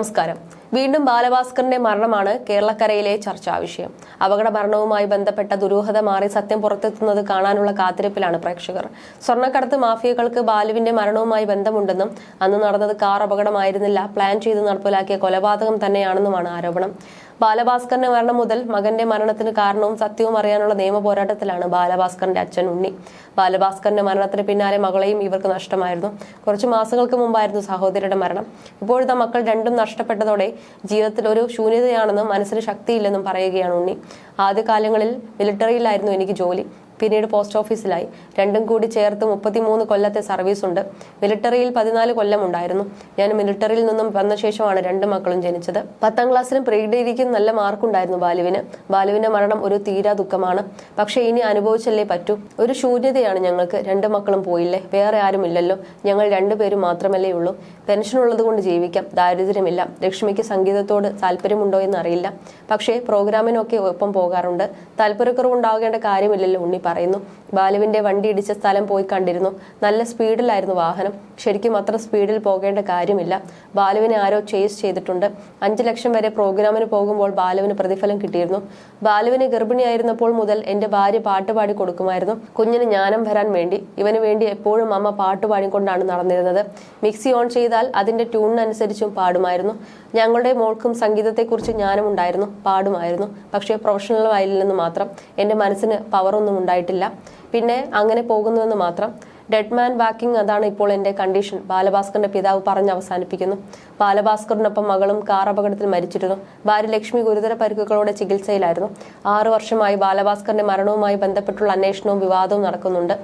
നമസ്കാരം. വീണ്ടും ബാലഭാസ്കറിന്റെ മരണമാണ് കേരളക്കരയിലെ ചർച്ചാ വിഷയം. അപകട മരണവുമായി ബന്ധപ്പെട്ട ദുരൂഹത മാറി സത്യം പുറത്തെത്തുന്നത് കാണാനുള്ള കാത്തിരിപ്പിലാണ് പ്രേക്ഷകർ. സ്വർണക്കടത്ത് മാഫിയകൾക്ക് ബാലുവിന്റെ മരണവുമായി ബന്ധമുണ്ടെന്നും അന്ന് നടന്നത് കാർ അപകടമായിരുന്നില്ല പ്ലാൻ ചെയ്ത് നടപ്പിലാക്കിയ കൊലപാതകം തന്നെയാണെന്നുമാണ് ആരോപണം. ബാലഭാസ്കറിന്റെ മരണം മുതൽ മകന്റെ മരണത്തിന് കാരണവും സത്യവും അറിയാനുള്ള നിയമ പോരാട്ടത്തിലാണ് ബാലഭാസ്കറിന്റെ അച്ഛൻ ഉണ്ണി. ബാലഭാസ്കറിന്റെ മരണത്തിന് പിന്നാലെ മകളെയും ഇവർക്ക് നഷ്ടമായിരുന്നു. കുറച്ച് മാസങ്ങൾക്ക് മുമ്പായിരുന്നു സഹോദരിയുടെ മരണം. ഇപ്പോഴത്തെ മക്കൾ രണ്ടും നഷ്ടപ്പെട്ടതോടെ ജീവിതത്തിൽ ഒരു ശൂന്യതയാണെന്നും മനസ്സിന് ശക്തിയില്ലെന്നും പറയുകയാണ് ഉണ്ണി. ആദ്യകാലങ്ങളിൽ മിലിറ്ററിയിലായിരുന്നു എനിക്ക് ജോലി. പിന്നീട് പോസ്റ്റ് ഓഫീസിലായി. രണ്ടും കൂടി ചേർത്ത് മുപ്പത്തിമൂന്ന് കൊല്ലത്തെ സർവീസ് ഉണ്ട്. മിലിറ്ററിയിൽ പതിനാല് കൊല്ലം ഉണ്ടായിരുന്നു. ഞാൻ മിലിറ്ററിയിൽ നിന്നും വന്ന ശേഷമാണ് രണ്ട് മക്കളും ജനിച്ചത്. പത്താം ക്ലാസ്സിലും പ്രീ ഡിഗ്രിക്കും നല്ല മാർക്കുണ്ടായിരുന്നു ബാലുവിന്. ബാലുവിന്റെ മരണം ഒരു തീരാ ദുഃഖമാണ്. പക്ഷേ ഇനി അനുഭവിച്ചല്ലേ പറ്റൂ? ഒരു ശൂന്യതയാണ് ഞങ്ങൾക്ക്. രണ്ട് മക്കളും പോയില്ലേ? വേറെ ആരുമില്ലല്ലോ ഞങ്ങൾ രണ്ടുപേരും മാത്രമല്ലേ ഉള്ളൂ. പെൻഷൻ ഉള്ളത് കൊണ്ട് ജീവിക്കാം. ദാരിദ്ര്യമില്ല. ലക്ഷ്മിക്ക് സംഗീതത്തോട് താല്പര്യമുണ്ടോ എന്ന് അറിയില്ല പക്ഷേ പ്രോഗ്രാമിനൊക്കെ ഒപ്പം പോകാറുണ്ട്. താല്പര്യക്കുറവുണ്ടാകേണ്ട കാര്യമില്ലല്ലോ ഉണ്ണി പറയുന്നു. ബാലുവിന്റെ വണ്ടി ഇടിച്ച സ്ഥലം പോയി കണ്ടിരുന്നു. നല്ല സ്പീഡിലായിരുന്നു വാഹനം. ശരിക്കും അത്ര സ്പീഡിൽ പോകേണ്ട കാര്യമില്ല. ബാലുവിനെ ആരോ ചേസ് ചെയ്തിട്ടുണ്ട്. അഞ്ചു ലക്ഷം വരെ പ്രോഗ്രാമിന് പോകുമ്പോൾ ബാലുവിന് പ്രതിഫലം കിട്ടിയിരുന്നു. ബാലുവിന് ഗർഭിണിയായിരുന്നപ്പോൾ മുതൽ എന്റെ ഭാര്യ പാട്ടുപാടി കൊടുക്കുമായിരുന്നു. കുഞ്ഞിന് ജ്ഞാനം വരാൻ വേണ്ടി. ഇവന് വേണ്ടി എപ്പോഴും അമ്മ പാട്ട് പാടിക്കൊണ്ടാണ് നടന്നിരുന്നത്. മിക്സി ഓൺ ചെയ്താൽ അതിന്റെ ട്യൂണിനനുസരിച്ചും പാടുമായിരുന്നു. ഞങ്ങളുടെ മോൾക്കും സംഗീതത്തെക്കുറിച്ച് ജ്ഞാനം ഉണ്ടായിരുന്നു പാടുമായിരുന്നു. പക്ഷേ പ്രൊഫഷണൽ വയലിൽ നിന്ന് മാത്രം. എന്റെ മനസ്സിന് പവറൊന്നും ഉണ്ടായിട്ടില്ല. പിന്നെ അങ്ങനെ പോകുന്നുവെന്ന് മാത്രം. ഡെഡ് മാൻ വാക്കിംഗ് അതാണ് ഇപ്പോൾ എന്റെ കണ്ടീഷൻ ബാലഭാസ്കറിന്റെ പിതാവ് പറഞ്ഞ് അവസാനിപ്പിക്കുന്നു. ബാലഭാസ്കറിനൊപ്പം മകളും കാർ അപകടത്തിൽ മരിച്ചിരുന്നു. ഭാര്യ ലക്ഷ്മി ഗുരുതര പരിക്കുകളോടെ ചികിത്സയിലായിരുന്നു. ആറു വർഷമായി ബാലഭാസ്കറിന്റെ മരണവുമായി ബന്ധപ്പെട്ടുള്ള അന്വേഷണവും വിവാദവും നടക്കുന്നുണ്ട്.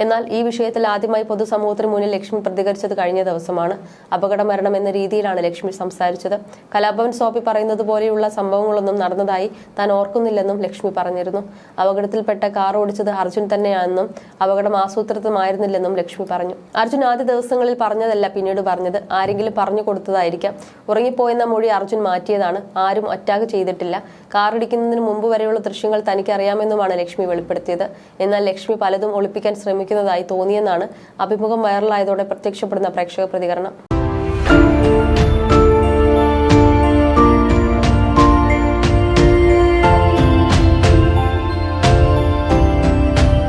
എന്നാൽ ഈ വിഷയത്തിൽ ആദ്യമായി പൊതുസമൂഹത്തിന് മുന്നിൽ ലക്ഷ്മി പ്രതികരിച്ചത് കഴിഞ്ഞ ദിവസമാണ്. അപകട മരണം എന്ന രീതിയിലാണ് ലക്ഷ്മി സംസാരിച്ചത്. കലാഭവൻ സോപ്പി പറയുന്നത് പോലെയുള്ള സംഭവങ്ങളൊന്നും നടന്നതായി താൻ ഓർക്കുന്നില്ലെന്നും ലക്ഷ്മി പറഞ്ഞിരുന്നു. അപകടത്തിൽപ്പെട്ട കാർ ഓടിച്ചത് അർജുൻ തന്നെയാണെന്നും അപകടം ആസൂത്രിതമായിരുന്നില്ലെന്നും ലക്ഷ്മി പറഞ്ഞു. അർജുൻ ആദ്യ ദിവസങ്ങളിൽ പറഞ്ഞതല്ല പിന്നീട് പറഞ്ഞത്. ആരെങ്കിലും പറഞ്ഞു കൊടുത്തതായിരിക്കാം. ഉറങ്ങിപ്പോയെന്ന മൊഴി അർജുൻ മാറ്റിയതാണ്. ആരും അറ്റാക്ക് ചെയ്തിട്ടില്ല. കാർ ഇടിക്കുന്നതിന് മുമ്പ് വരെയുള്ള ദൃശ്യങ്ങൾ തനിക്കറിയാമെന്നുമാണ് ലക്ഷ്മി വെളിപ്പെടുത്തിയത്. എന്നാൽ ലക്ഷ്മി പലതും ഒളിപ്പിക്കാൻ ശ്രമിക്കുന്നതായി തോന്നിയെന്നാണ് അഭിമുഖം വൈറലായതോടെ പ്രത്യക്ഷപ്പെടുന്ന പ്രേക്ഷക പ്രതികരണം